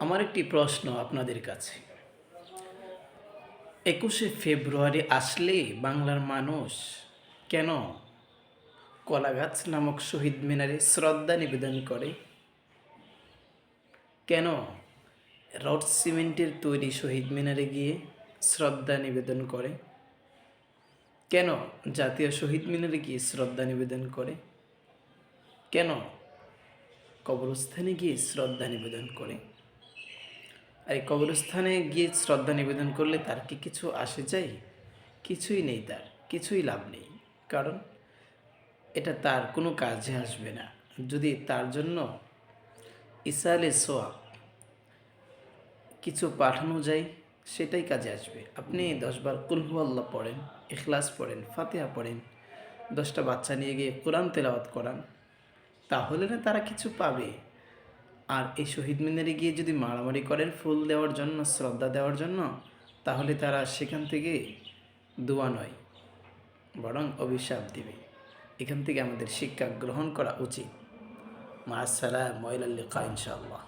আমার একটি প্রশ্ন আপনাদের কাছে। একুশে ফেব্রুয়ারি আসলে বাংলার মানুষ কেন কলাগাছ নামক শহীদ মিনারে শ্রদ্ধা নিবেদন করে? কেন রড সিমেন্টের তৈরি শহীদ মিনারে গিয়ে শ্রদ্ধা নিবেদন করে? কেন জাতীয় শহীদ মিনারে গিয়ে শ্রদ্ধা নিবেদন করে? কেন কবরস্থানে গিয়ে শ্রদ্ধা নিবেদন করে? আর এই কবরস্থানে গিয়ে শ্রদ্ধা নিবেদন করলে তার কি কিছু আসে যায়? কিছুই নেই তার, কিছুই লাভ নেই। কারণ এটা তার কোনো কাজে আসবে না। যদি তার জন্য ইসালে সোয়াব কিছু পাঠানো যায়, সেটাই কাজে আসবে। আপনি দশবার কুলহু আল্লাহ পড়েন এখলাস পড়েন, ফাতেহা পড়েন, দশটা বাচ্চা নিয়ে গিয়ে কোরআন তেলাওয়াত করান, তাহলে না তারা কিছু পাবে। আর এই শহীদ মিনারে গিয়ে যদি মারামারি করেন, ফুল দেওয়ার জন্য, শ্রদ্ধা দেওয়ার জন্য, তাহলে তারা সেখান থেকে দোয়া নয়, বরং অভিশাপ দেবে। এখান থেকে আমাদের শিক্ষা গ্রহণ করা উচিত। মা সালাম, ময়লাল্লিকা, ইনশাআল্লাহ।